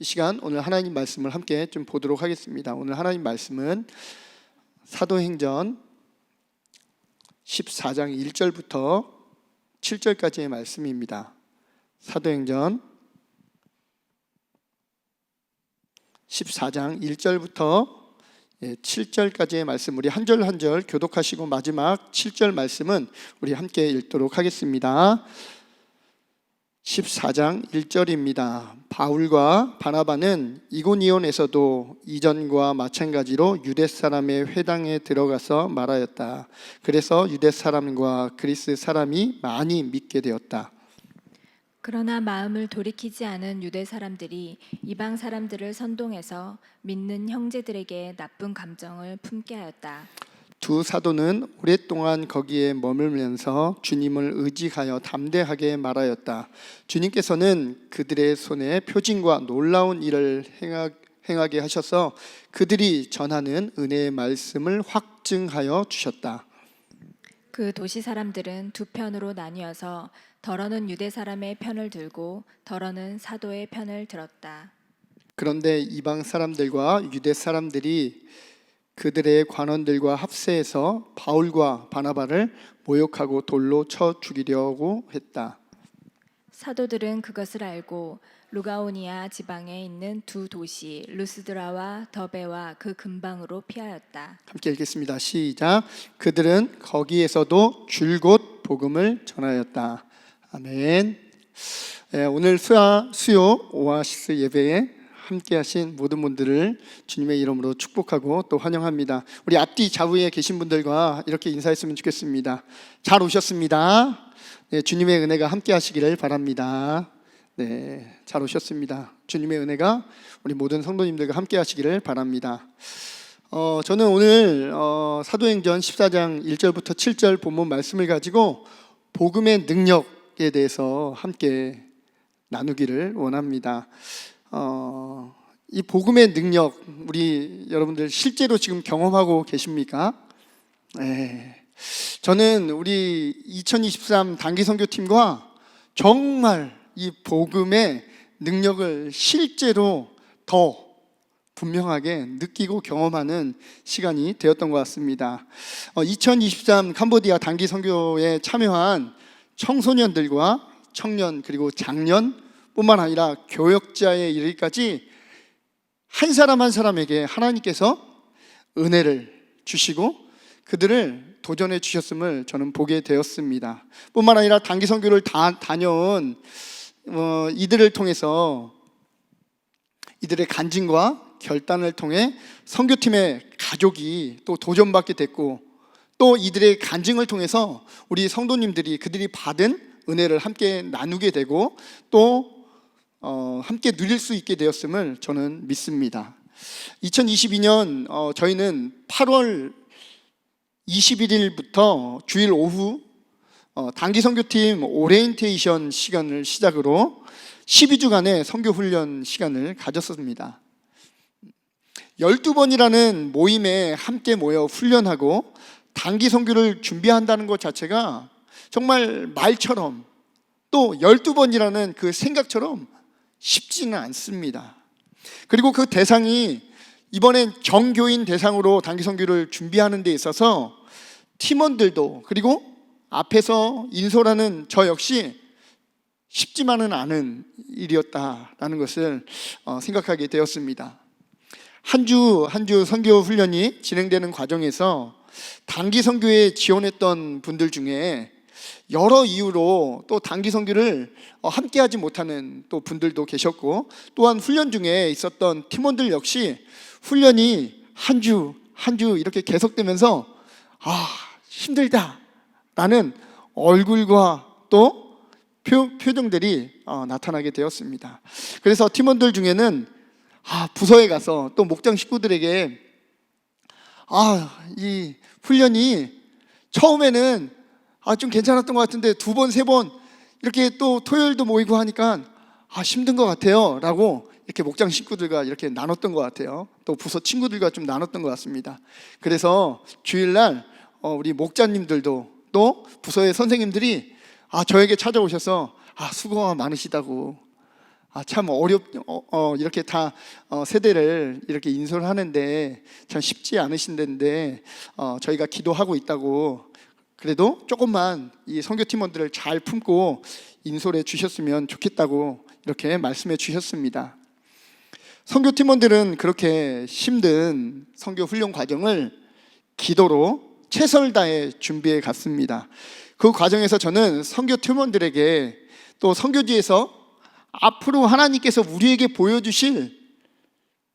이 시간 오늘 하나님 말씀을 함께 좀 보도록 하겠습니다. 오늘 하나님 말씀은 사도행전 14장 1절부터 7절까지의 말씀입니다. 사도행전 14장 1절부터 7절까지의 말씀 우리 한 절 한 절 교독하시고 마지막 7절 말씀은 우리 함께 읽도록 하겠습니다. 14장 1절입니다. 바울과 바나바는 이고니온에서도 이전과 마찬가지로 유대 사람의 회당에 들어가서 말하였다. 그래서 유대 사람과 그리스 사람이 많이 믿게 되었다. 그러나 마음을 돌이키지 않은 유대 사람들이 이방 사람들을 선동해서 믿는 형제들에게 나쁜 감정을 품게 하였다. 두 사도는 오랫동안 거기에 머물면서 주님을 의지하여 담대하게 말하였다. 주님께서는 그들의 손에 표징과 놀라운 일을 행하, 행하게 하셔서 그들이 전하는 은혜의 말씀을 확증하여 주셨다. 그 도시 사람들은 두 편으로 나뉘어서 덜어는 유대 사람의 편을 들고 덜어는 사도의 편을 들었다. 그런데 이방 사람들과 유대 사람들이 그들의 관원들과 합세해서 바울과 바나바를 모욕하고 돌로 쳐 죽이려고 했다. 사도들은 그것을 알고 루가오니아 지방에 있는 두 도시 루스드라와 더베와 그 근방으로 피하였다. 함께 읽겠습니다. 시작. 그들은 거기에서도 줄곧 복음을 전하였다. 아멘. 예, 오늘 수요 오아시스 예배에 함께 하신 모든 분들을 주님의 이름으로 축복하고 또 환영합니다. 우리 앞뒤 좌우에 계신 분들과 이렇게 인사했으면 좋겠습니다. 잘 오셨습니다. 네, 주님의 은혜가 함께 하시기를 바랍니다. 네, 잘 오셨습니다. 주님의 은혜가 우리 모든 성도님들과 함께 하시기를 바랍니다. 어, 저는 오늘 어, 사도행전 14장 1절부터 7절 본문 말씀을 가지고 복음의 능력에 대해서 함께 나누기를 원합니다. 어, 이 복음의 능력 우리 여러분들 실제로 지금 경험하고 계십니까? 네. 저는 우리 2023 단기 선교팀과 정말 이 복음의 능력을 실제로 더 분명하게 느끼고 경험하는 시간이 되었던 것 같습니다. 2023 캄보디아 단기 선교에 참여한 청소년들과 청년 그리고 장년 뿐만 아니라 교역자에 이르기까지 한 사람 한 사람에게 하나님께서 은혜를 주시고 그들을 도전해 주셨음을 저는 보게 되었습니다. 뿐만 아니라 단기 선교를 다 다녀온 어, 이들을 통해서 이들의 간증과 결단을 통해 선교팀의 가족이 또 도전받게 됐고 또 이들의 간증을 통해서 우리 성도님들이 그들이 받은 은혜를 함께 나누게 되고 또 어, 함께 누릴 수 있게 되었음을 저는 믿습니다. 2022년 어, 저희는 8월 21일부터 주일 오후 어, 단기 선교팀 오리엔테이션 시간을 시작으로 12주간의 선교 훈련 시간을 가졌습니다. 12번이라는 모임에 함께 모여 훈련하고 단기 선교를 준비한다는 것 자체가 정말 말처럼 또 12번이라는 그 생각처럼 쉽지는 않습니다. 그리고 그 대상이 이번엔 정교인 대상으로 단기 선교를 준비하는 데 있어서 팀원들도 그리고 앞에서 인솔하는 저 역시 쉽지만은 않은 일이었다라는 것을 어, 생각하게 되었습니다. 한 주 한 주 선교 훈련이 진행되는 과정에서 단기 선교에 지원했던 분들 중에 여러 이유로 또 단기 선교를 어, 함께하지 못하는 또 분들도 계셨고 또한 훈련 중에 있었던 팀원들 역시 훈련이 한 주 한 주 이렇게 계속되면서 아 힘들다라는 얼굴과 또 표, 표정들이 어, 나타나게 되었습니다. 그래서 팀원들 중에는 아, 부서에 가서 또 목장 식구들에게 아, 이 훈련이 처음에는 아, 좀 괜찮았던 것 같은데 두 번, 세 번 이렇게 또 토요일도 모이고 하니까 아, 힘든 것 같아요. 라고 이렇게 목장 식구들과 이렇게 나눴던 것 같아요. 또 부서 친구들과 좀 나눴던 것 같습니다. 그래서 주일날 어, 우리 목자님들도 또 부서의 선생님들이 아, 저에게 찾아오셔서 아, 수고가 많으시다고 아, 참 어렵, 어, 어, 이렇게 다 어, 세대를 이렇게 인솔 하는데 참 쉽지 않으신 데인데 어, 저희가 기도하고 있다고 그래도 조금만 이 선교 팀원들을 잘 품고 인솔해 주셨으면 좋겠다고 이렇게 말씀해 주셨습니다. 선교 팀원들은 그렇게 힘든 선교 훈련 과정을 기도로 최선을 다해 준비해 갔습니다. 그 과정에서 저는 선교 팀원들에게 또 선교지에서 앞으로 하나님께서 우리에게 보여주실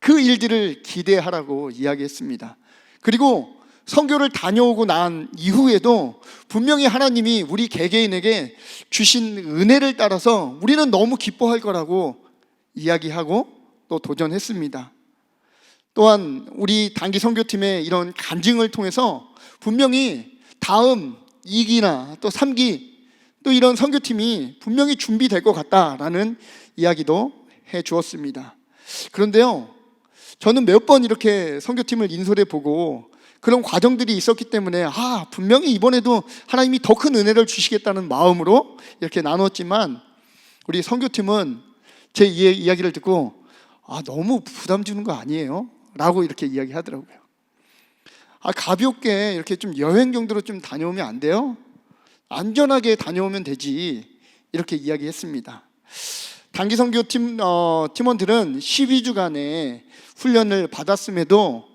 그 일들을 기대하라고 이야기했습니다. 그리고 선교를 다녀오고 난 이후에도 분명히 하나님이 우리 개개인에게 주신 은혜를 따라서 우리는 너무 기뻐할 거라고 이야기하고 또 도전했습니다. 또한 우리 단기 선교팀의 이런 간증을 통해서 분명히 다음 2기나 또 3기 또 이런 선교팀이 분명히 준비될 것 같다라는 이야기도 해 주었습니다. 그런데요, 저는 몇 번 이렇게 선교팀을 인솔해 보고 그런 과정들이 있었기 때문에 아 분명히 이번에도 하나님이 더 큰 은혜를 주시겠다는 마음으로 이렇게 나눴지만 우리 선교팀은 제 이야- 이야기를 듣고 아 너무 부담 주는 거 아니에요? 라고 이렇게 이야기하더라고요. 아 가볍게 이렇게 좀 여행 정도로 좀 다녀오면 안 돼요? 안전하게 다녀오면 되지 이렇게 이야기했습니다. 단기 선교 팀 어, 팀원들은 12주간의 훈련을 받았음에도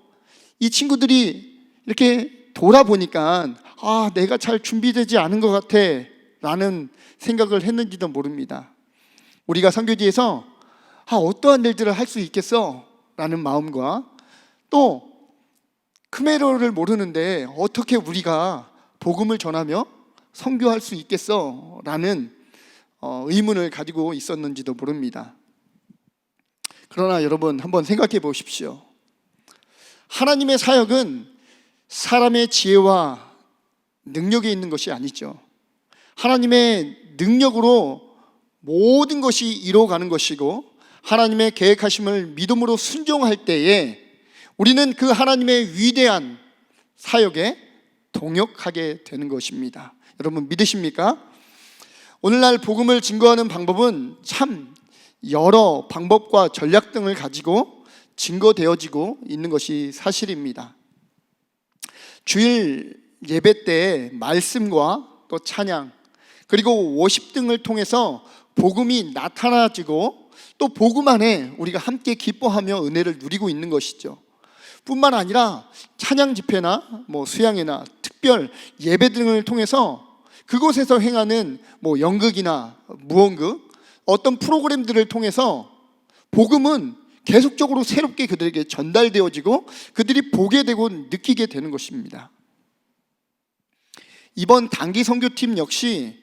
이 친구들이 이렇게 돌아보니까 아 내가 잘 준비되지 않은 것 같아 라는 생각을 했는지도 모릅니다. 우리가 선교지에서 아 어떠한 일들을 할 수 있겠어 라는 마음과 또 크메로를 모르는데 어떻게 우리가 복음을 전하며 선교할 수 있겠어 라는 어, 의문을 가지고 있었는지도 모릅니다. 그러나 여러분 한번 생각해 보십시오. 하나님의 사역은 사람의 지혜와 능력에 있는 것이 아니죠. 하나님의 능력으로 모든 것이 이루어가는 것이고 하나님의 계획하심을 믿음으로 순종할 때에 우리는 그 하나님의 위대한 사역에 동역하게 되는 것입니다. 여러분 믿으십니까? 오늘날 복음을 증거하는 방법은 참 여러 방법과 전략 등을 가지고 증거되어지고 있는 것이 사실입니다. 주일 예배 때 말씀과 또 찬양 그리고 워십 등을 통해서 복음이 나타나지고 또 복음 안에 우리가 함께 기뻐하며 은혜를 누리고 있는 것이죠. 뿐만 아니라 찬양 집회나 뭐 수양회나 특별 예배 등을 통해서 그곳에서 행하는 뭐 연극이나 무언극 어떤 프로그램들을 통해서 복음은 계속적으로 새롭게 그들에게 전달되어지고 그들이 보게 되고 느끼게 되는 것입니다. 이번 단기 선교팀 역시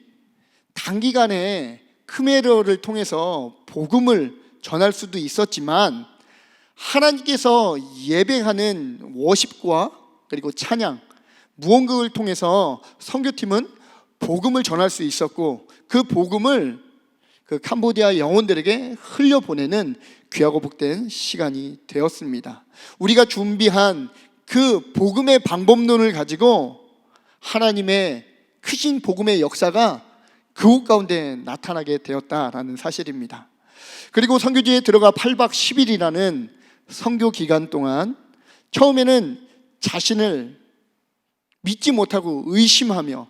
단기간에 크메르를 통해서 복음을 전할 수도 있었지만 하나님께서 예배하는 워십과 그리고 찬양, 무언극을 통해서 선교팀은 복음을 전할 수 있었고 그 복음을 그 캄보디아 영혼들에게 흘려보내는 귀하고 복된 시간이 되었습니다. 우리가 준비한 그 복음의 방법론을 가지고 하나님의 크신 복음의 역사가 그곳 가운데 나타나게 되었다라는 사실입니다. 그리고 선교지에 들어가 8박 10일이라는 선교 기간 동안 처음에는 자신을 믿지 못하고 의심하며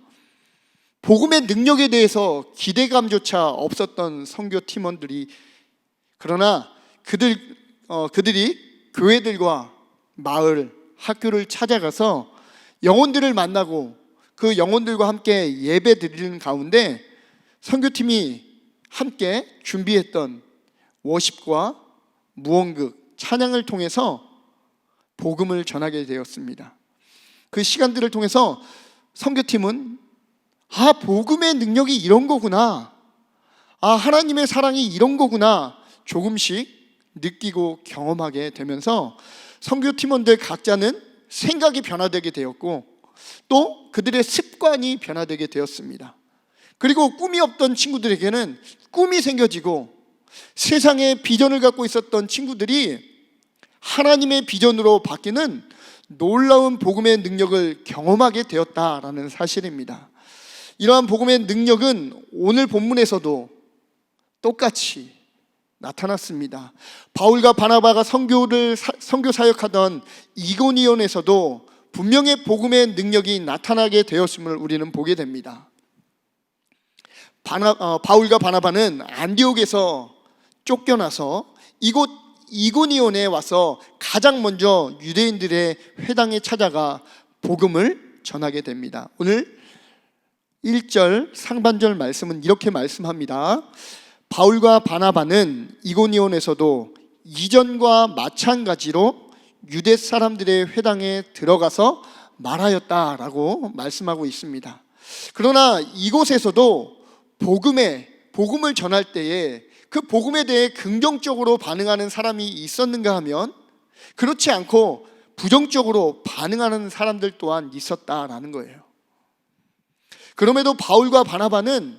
복음의 능력에 대해서 기대감조차 없었던 선교 팀원들이 그러나 그들 어, 그들이 교회들과 마을 학교를 찾아가서 영혼들을 만나고 그 영혼들과 함께 예배 드리는 가운데 선교팀이 함께 준비했던 워십과 무언극 찬양을 통해서 복음을 전하게 되었습니다. 그 시간들을 통해서 선교팀은 아, 복음의 능력이 이런 거구나. 아, 하나님의 사랑이 이런 거구나. 조금씩 느끼고 경험하게 되면서 선교 팀원들 각자는 생각이 변화되게 되었고 또 그들의 습관이 변화되게 되었습니다. 그리고 꿈이 없던 친구들에게는 꿈이 생겨지고 세상에 비전을 갖고 있었던 친구들이 하나님의 비전으로 바뀌는 놀라운 복음의 능력을 경험하게 되었다라는 사실입니다. 이러한 복음의 능력은 오늘 본문에서도 똑같이 나타났습니다. 바울과 바나바가 선교를 사- 선교 사역하던 이고니온에서도 분명히 복음의 능력이 나타나게 되었음을 우리는 보게 됩니다. 바나, 어, 바울과 바나바는 안디옥에서 쫓겨나서 이곳 이고니온에 와서 가장 먼저 유대인들의 회당에 찾아가 복음을 전하게 됩니다. 오늘 1절 상반절 말씀은 이렇게 말씀합니다. 바울과 바나바는 이고니온에서도 이전과 마찬가지로 유대 사람들의 회당에 들어가서 말하였다라고 말씀하고 있습니다. 그러나 이곳에서도 복음에 복음을 전할 때에 그 복음에 대해 긍정적으로 반응하는 사람이 있었는가 하면 그렇지 않고 부정적으로 반응하는 사람들 또한 있었다라는 거예요. 그럼에도 바울과 바나바는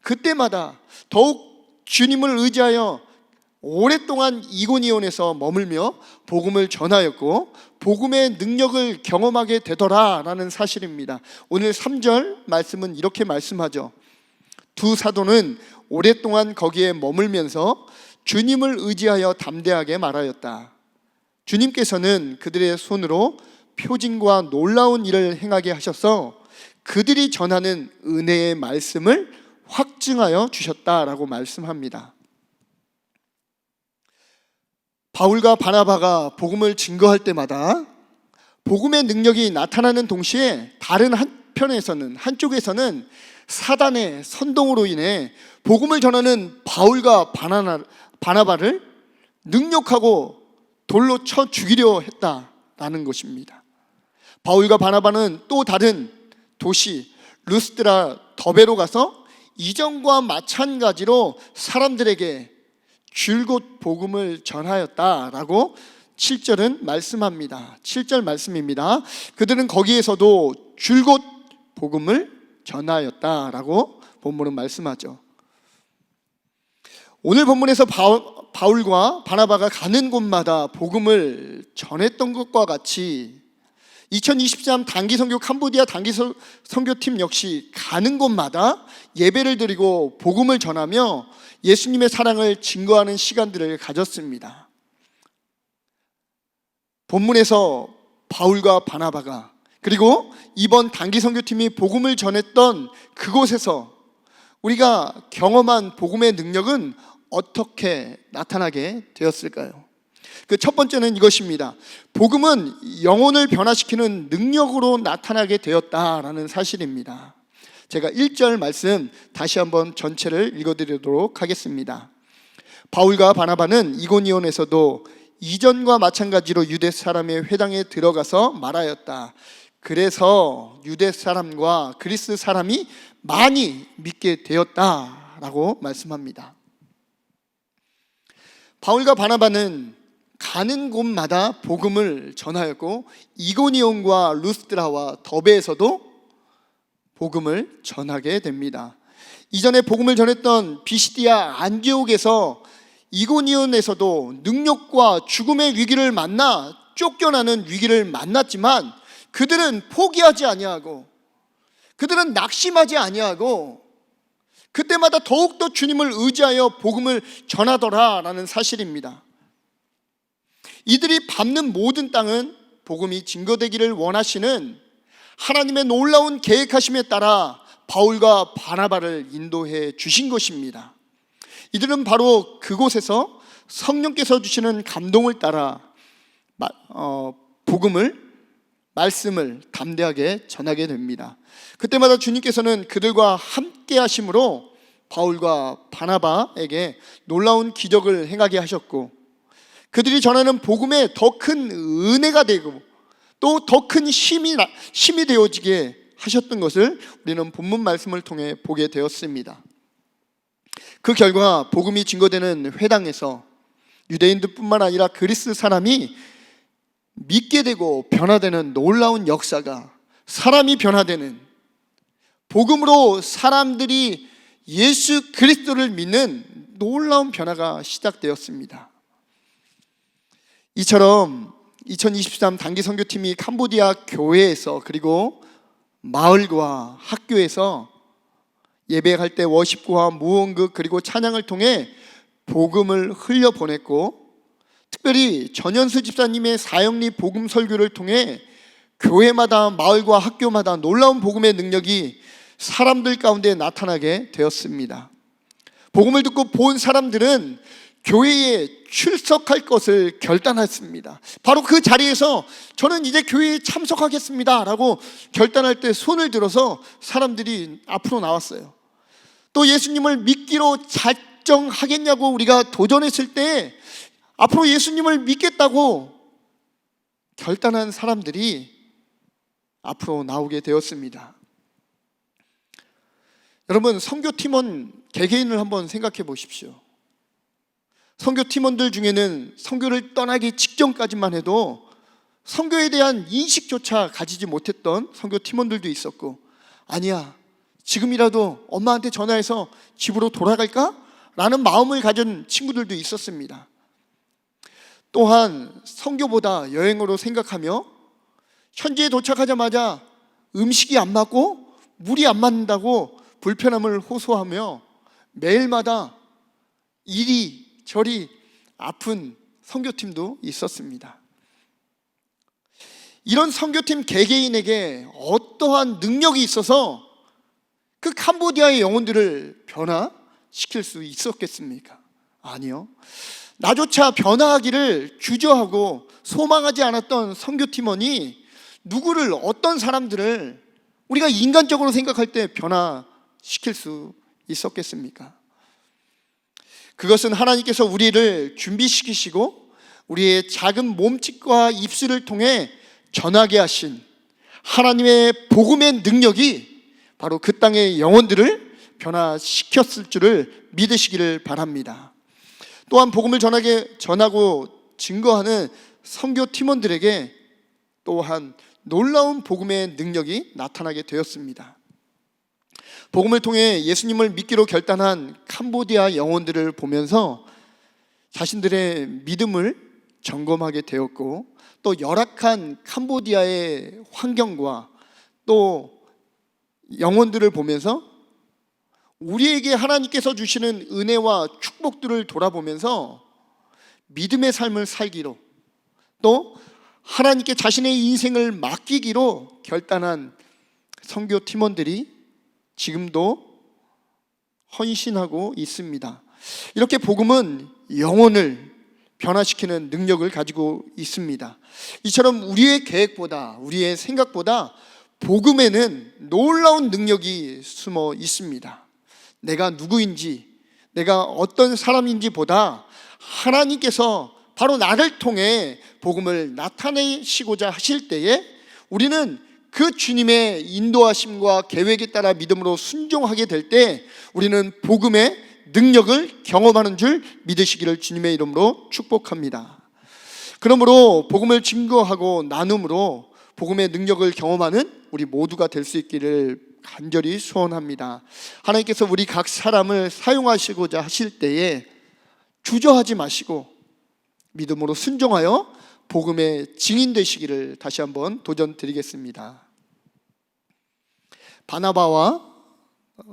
그때마다 더욱 주님을 의지하여 오랫동안 이고니온에서 머물며 복음을 전하였고 복음의 능력을 경험하게 되더라라는 사실입니다. 오늘 3절 말씀은 이렇게 말씀하죠. 두 사도는 오랫동안 거기에 머물면서 주님을 의지하여 담대하게 말하였다. 주님께서는 그들의 손으로 표징과 놀라운 일을 행하게 하셔서 그들이 전하는 은혜의 말씀을 확증하여 주셨다라고 말씀합니다. 바울과 바나바가 복음을 증거할 때마다 복음의 능력이 나타나는 동시에 다른 한편에서는 한쪽에서는 사단의 선동으로 인해 복음을 전하는 바울과 바나나, 바나바를 능력하고 돌로 쳐 죽이려 했다라는 것입니다. 바울과 바나바는 또 다른 도시 루스드라 더베로 가서 이전과 마찬가지로 사람들에게 줄곧 복음을 전하였다라고 7절은 말씀합니다. 7절 말씀입니다. 그들은 거기에서도 줄곧 복음을 전하였다라고 본문은 말씀하죠. 오늘 본문에서 바울, 바울과 바나바가 가는 곳마다 복음을 전했던 것과 같이 2023 단기 선교 캄보디아 단기 서- 선교팀 역시 가는 곳마다 예배를 드리고 복음을 전하며 예수님의 사랑을 증거하는 시간들을 가졌습니다. 본문에서 바울과 바나바가 그리고 이번 단기 선교팀이 복음을 전했던 그곳에서 우리가 경험한 복음의 능력은 어떻게 나타나게 되었을까요? 그 첫 번째는 이것입니다. 복음은 영혼을 변화시키는 능력으로 나타나게 되었다라는 사실입니다. 제가 1절 말씀 다시 한번 전체를 읽어드리도록 하겠습니다. 바울과 바나바는 이고니온에서도 이전과 마찬가지로 유대 사람의 회당에 들어가서 말하였다. 그래서 유대 사람과 그리스 사람이 많이 믿게 되었다라고 말씀합니다. 바울과 바나바는 가는 곳마다 복음을 전하였고 이고니온과 루스드라와 더베에서도 복음을 전하게 됩니다. 이전에 복음을 전했던 비시디아 안디옥에서 이고니온에서도 능력과 죽음의 위기를 만나 쫓겨나는 위기를 만났지만 그들은 포기하지 아니하고 그들은 낙심하지 아니하고 그때마다 더욱더 주님을 의지하여 복음을 전하더라라는 사실입니다. 이들이 밟는 모든 땅은 복음이 증거되기를 원하시는 하나님의 놀라운 계획하심에 따라 바울과 바나바를 인도해 주신 것입니다. 이들은 바로 그곳에서 성령께서 주시는 감동을 따라 마- 어, 복음을 말씀을 담대하게 전하게 됩니다. 그때마다 주님께서는 그들과 함께 하심으로 바울과 바나바에게 놀라운 기적을 행하게 하셨고 그들이 전하는 복음에 더 큰 은혜가 되고 또 더 큰 힘이 나- 힘이 되어지게 하셨던 것을 우리는 본문 말씀을 통해 보게 되었습니다. 그 결과 복음이 증거되는 회당에서 유대인들뿐만 아니라 그리스 사람이 믿게 되고 변화되는 놀라운 역사가 사람이 변화되는 복음으로 사람들이 예수 그리스도를 믿는 놀라운 변화가 시작되었습니다. 이처럼 2023 단기 선교팀이 캄보디아 교회에서 그리고 마을과 학교에서 예배할 때 워십과 무언극 그리고 찬양을 통해 복음을 흘려 보냈고 특별히 전현수 집사님의 사형리 복음 설교를 통해 교회마다 마을과 학교마다 놀라운 복음의 능력이 사람들 가운데 나타나게 되었습니다. 복음을 듣고 본 사람들은 교회에 출석할 것을 결단했습니다. 바로 그 자리에서 저는 이제 교회에 참석하겠습니다. 라고 결단할 때 손을 들어서 사람들이 앞으로 나왔어요. 또 예수님을 믿기로 작정하겠냐고 우리가 도전했을 때 앞으로 예수님을 믿겠다고 결단한 사람들이 앞으로 나오게 되었습니다. 여러분, 선교팀원 개개인을 한번 생각해 보십시오. 선교 팀원들 중에는 선교를 떠나기 직전까지만 해도 선교에 대한 인식조차 가지지 못했던 선교 팀원들도 있었고, 아니야, 지금이라도 엄마한테 전화해서 집으로 돌아갈까? 라는 마음을 가진 친구들도 있었습니다. 또한 선교보다 여행으로 생각하며 현지에 도착하자마자 음식이 안 맞고 물이 안 맞는다고 불편함을 호소하며 매일마다 이리 저리 아픈 선교팀도 있었습니다. 이런 선교팀 개개인에게 어떠한 능력이 있어서 그 캄보디아의 영혼들을 변화시킬 수 있었겠습니까? 아니요. 나조차 변화하기를 주저하고 소망하지 않았던 선교팀원이 누구를 어떤 사람들을 우리가 인간적으로 생각할 때 변화시킬 수 있었겠습니까? 그것은 하나님께서 우리를 준비시키시고 우리의 작은 몸짓과 입술을 통해 전하게 하신 하나님의 복음의 능력이 바로 그 땅의 영혼들을 변화시켰을 줄을 믿으시기를 바랍니다. 또한 복음을 전하게 전하고 증거하는 선교 팀원들에게 또한 놀라운 복음의 능력이 나타나게 되었습니다. 복음을 통해 예수님을 믿기로 결단한 캄보디아 영혼들을 보면서 자신들의 믿음을 점검하게 되었고 또 열악한 캄보디아의 환경과 또 영혼들을 보면서 우리에게 하나님께서 주시는 은혜와 축복들을 돌아보면서 믿음의 삶을 살기로 또 하나님께 자신의 인생을 맡기기로 결단한 선교 팀원들이 지금도 헌신하고 있습니다. 이렇게 복음은 영혼을 변화시키는 능력을 가지고 있습니다. 이처럼 우리의 계획보다 우리의 생각보다 복음에는 놀라운 능력이 숨어 있습니다. 내가 누구인지, 내가 어떤 사람인지 보다 하나님께서 바로 나를 통해 복음을 나타내시고자 하실 때에 우리는 그 주님의 인도하심과 계획에 따라 믿음으로 순종하게 될 때 우리는 복음의 능력을 경험하는 줄 믿으시기를 주님의 이름으로 축복합니다. 그러므로 복음을 증거하고 나눔으로 복음의 능력을 경험하는 우리 모두가 될 수 있기를 간절히 소원합니다. 하나님께서 우리 각 사람을 사용하시고자 하실 때에 주저하지 마시고 믿음으로 순종하여 복음의 증인 되시기를 다시 한번 도전 드리겠습니다. 바나바와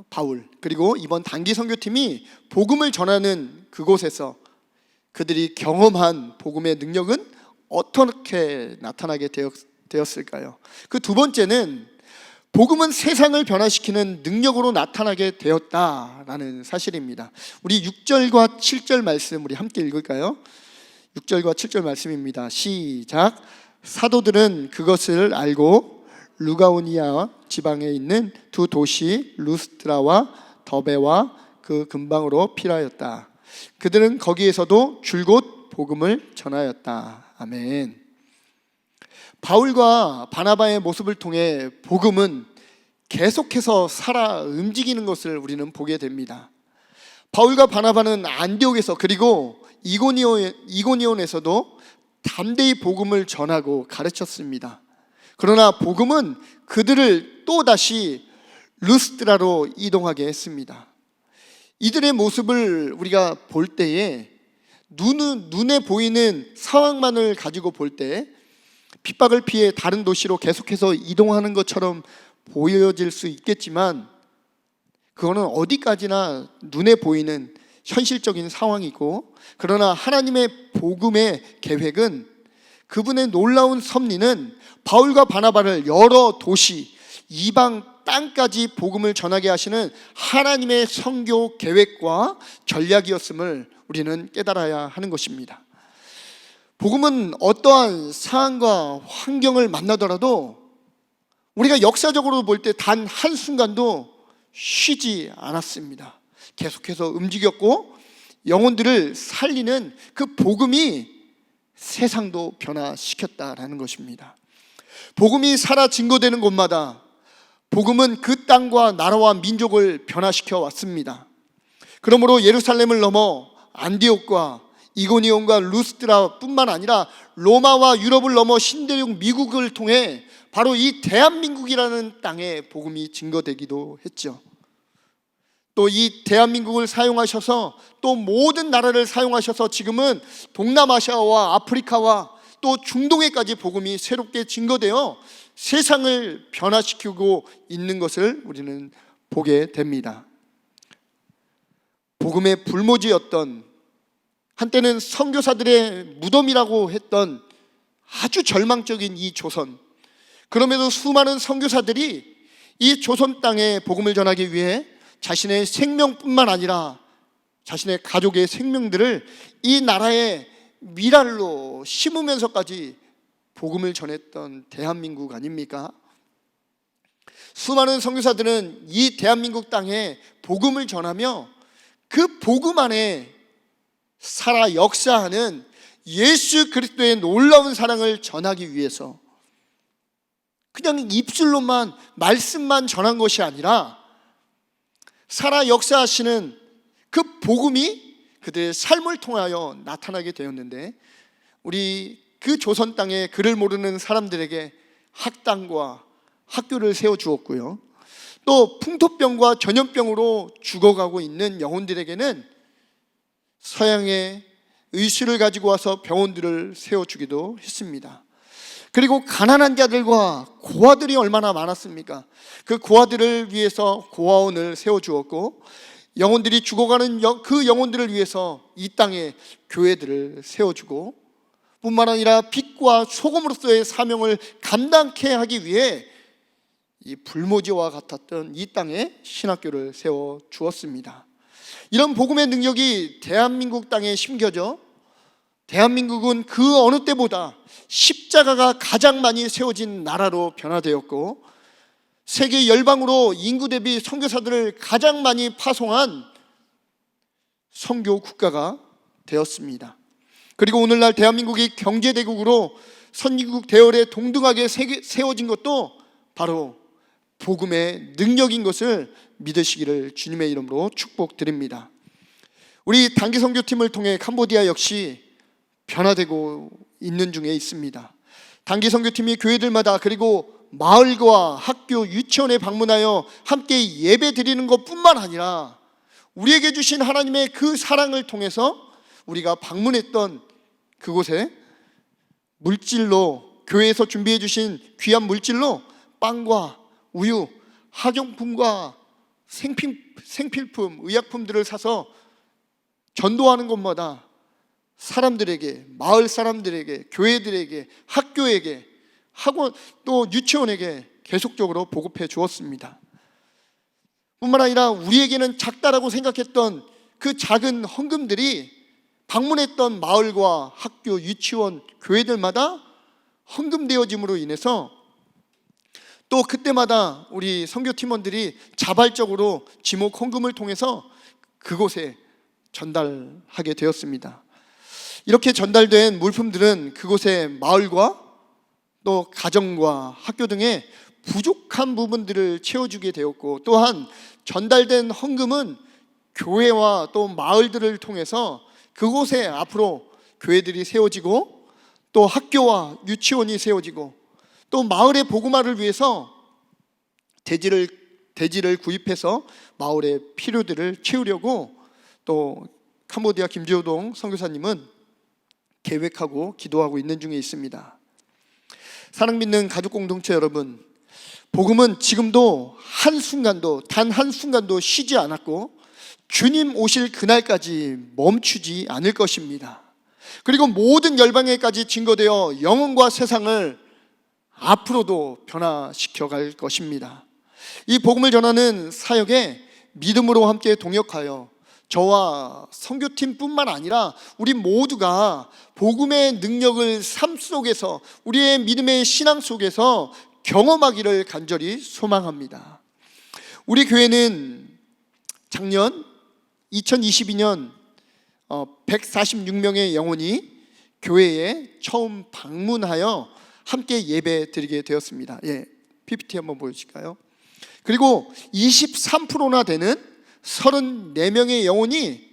바울 그리고 이번 단기 선교팀이 복음을 전하는 그곳에서 그들이 경험한 복음의 능력은 어떻게 나타나게 되었, 을까요 그 두 번째는 복음은 세상을 변화시키는 능력으로 나타나게 되었다라는 사실입니다. 우리 6절과 7절 말씀 우리 함께 읽을까요? 6절과 7절 말씀입니다. 시작. 사도들은 그것을 알고 루가오니아 지방에 있는 두 도시 루스트라와 더베와 그 근방으로 피하였다. 그들은 거기에서도 줄곧 복음을 전하였다. 아멘. 바울과 바나바의 모습을 통해 복음은 계속해서 살아 움직이는 것을 우리는 보게 됩니다. 바울과 바나바는 안디옥에서 그리고 이고니온, 에서도 담대히 복음을 전하고 가르쳤습니다. 그러나 복음은 그들을 또다시 루스트라로 이동하게 했습니다. 이들의 모습을 우리가 볼 때에 눈은, 눈에 보이는 상황만을 가지고 볼 때 핍박을 피해 다른 도시로 계속해서 이동하는 것처럼 보여질 수 있겠지만 그거는 어디까지나 눈에 보이는 현실적인 상황이고 그러나 하나님의 복음의 계획은 그분의 놀라운 섭리는 바울과 바나바를 여러 도시 이방 땅까지 복음을 전하게 하시는 하나님의 선교 계획과 전략이었음을 우리는 깨달아야 하는 것입니다. 복음은 어떠한 상황과 환경을 만나더라도 우리가 역사적으로 볼 때 단 한순간도 쉬지 않았습니다. 계속해서 움직였고 영혼들을 살리는 그 복음이 세상도 변화시켰다라는 것입니다. 복음이 살아 증거되는 곳마다 복음은 그 땅과 나라와 민족을 변화시켜 왔습니다. 그러므로 예루살렘을 넘어 안디옥과 이고니온과 루스트라뿐만 아니라 로마와 유럽을 넘어 신대륙 미국을 통해 바로 이 대한민국이라는 땅에 복음이 증거되기도 했죠. 또 이 대한민국을 사용하셔서 또 모든 나라를 사용하셔서 지금은 동남아시아와 아프리카와 또 중동에까지 복음이 새롭게 증거되어 세상을 변화시키고 있는 것을 우리는 보게 됩니다. 복음의 불모지였던 한때는 선교사들의 무덤이라고 했던 아주 절망적인 이 조선. 그럼에도 수많은 선교사들이 이 조선 땅에 복음을 전하기 위해 자신의 생명뿐만 아니라 자신의 가족의 생명들을 이 나라의 미랄로 심으면서까지 복음을 전했던 대한민국 아닙니까? 수많은 선교사들은 이 대한민국 땅에 복음을 전하며 그 복음 안에 살아 역사하는 예수 그리스도의 놀라운 사랑을 전하기 위해서 그냥 입술로만 말씀만 전한 것이 아니라 살아 역사하시는 그 복음이 그들의 삶을 통하여 나타나게 되었는데 우리 그 조선 땅에 글을 모르는 사람들에게 학당과 학교를 세워 주었고요. 또 풍토병과 전염병으로 죽어가고 있는 영혼들에게는 서양의 의술을 가지고 와서 병원들을 세워 주기도 했습니다. 그리고 가난한 자들과 고아들이 얼마나 많았습니까? 그 고아들을 위해서 고아원을 세워주었고 영혼들이 죽어가는 여- 그 영혼들을 위해서 이 땅에 교회들을 세워주고 뿐만 아니라 빛과 소금으로서의 사명을 감당케 하기 위해 이 불모지와 같았던 이 땅에 신학교를 세워 주었습니다. 이런 복음의 능력이 대한민국 땅에 심겨져 대한민국은 그 어느 때보다 십자가가 가장 많이 세워진 나라로 변화되었고 세계 열방으로 인구 대비 선교사들을 가장 많이 파송한 선교 국가가 되었습니다. 그리고 오늘날 대한민국이 경제 대국으로 선진국 대열에 동등하게 세워진 것도 바로 복음의 능력인 것을 믿으시기를 주님의 이름으로 축복드립니다. 우리 단기 선교팀을 통해 캄보디아 역시 변화되고 있는 중에 있습니다. 단기 선교팀이 교회들마다 그리고 마을과 학교, 유치원에 방문하여 함께 예배 드리는 것뿐만 아니라 우리에게 주신 하나님의 그 사랑을 통해서 우리가 방문했던 그곳에 물질로 교회에서 준비해 주신 귀한 물질로 빵과 우유, 학용품과 생필, 생필품, 의약품들을 사서 전도하는 곳마다 사람들에게, 마을 사람들에게, 교회들에게, 학교에게, 학원 또 유치원에게 계속적으로 보급해 주었습니다. 뿐만 아니라 우리에게는 작다라고 생각했던 그 작은 헌금들이 방문했던 마을과 학교, 유치원, 교회들마다 헌금되어짐으로 인해서 또 그때마다 우리 선교 팀원들이 자발적으로 지목 헌금을 통해서 그곳에 전달하게 되었습니다. 이렇게 전달된 물품들은 그곳의 마을과 또 가정과 학교 등의 부족한 부분들을 채워주게 되었고 또한 전달된 헌금은 교회와 또 마을들을 통해서 그곳에 앞으로 교회들이 세워지고 또 학교와 유치원이 세워지고 또 마을의 복음화를 위해서 대지를 대지를 구입해서 마을의 필요들을 채우려고 또 캄보디아 김지호동 선교사님은 계획하고 기도하고 있는 중에 있습니다. 사랑 믿는 가족 공동체 여러분, 복음은 지금도 한 순간도 단 한 순간도 쉬지 않았고 주님 오실 그날까지 멈추지 않을 것입니다. 그리고 모든 열방에까지 증거되어 영혼과 세상을 앞으로도 변화시켜 갈 것입니다. 이 복음을 전하는 사역에 믿음으로 함께 동역하여 저와 선교팀뿐만 아니라 우리 모두가 복음의 능력을 삶 속에서 우리의 믿음의 신앙 속에서 경험하기를 간절히 소망합니다. 우리 교회는 작년 2022년 146명의 영혼이 교회에 처음 방문하여 함께 예배 드리게 되었습니다. 예, PPT 한번 보여주실까요? 그리고 23%나 되는 34명의 영혼이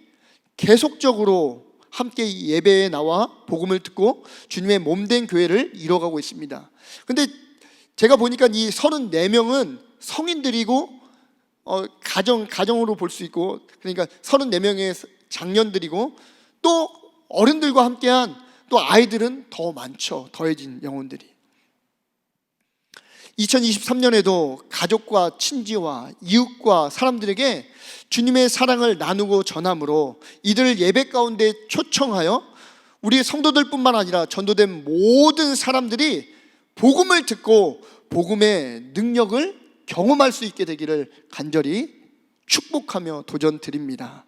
계속적으로 함께 예배에 나와 복음을 듣고 주님의 몸된 교회를 이뤄가고 있습니다. 근데 제가 보니까 이 34명은 성인들이고 어, 가정 가정으로 볼 수 있고 그러니까 34명의 장년들이고 또 어른들과 함께한 또 아이들은 더 많죠. 더해진 영혼들이. 2023년에도 가족과 친지와 이웃과 사람들에게 주님의 사랑을 나누고 전함으로 이들을 예배 가운데 초청하여 우리 성도들뿐만 아니라 전도된 모든 사람들이 복음을 듣고 복음의 능력을 경험할 수 있게 되기를 간절히 축복하며 도전 드립니다.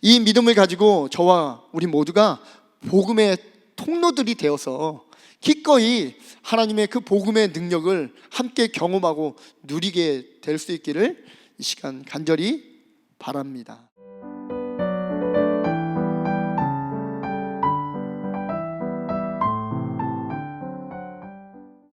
이 믿음을 가지고 저와 우리 모두가 복음의 통로들이 되어서 기꺼이 하나님의 그 복음의 능력을 함께 경험하고 누리게 될 수 있기를 이 시간 간절히 바랍니다.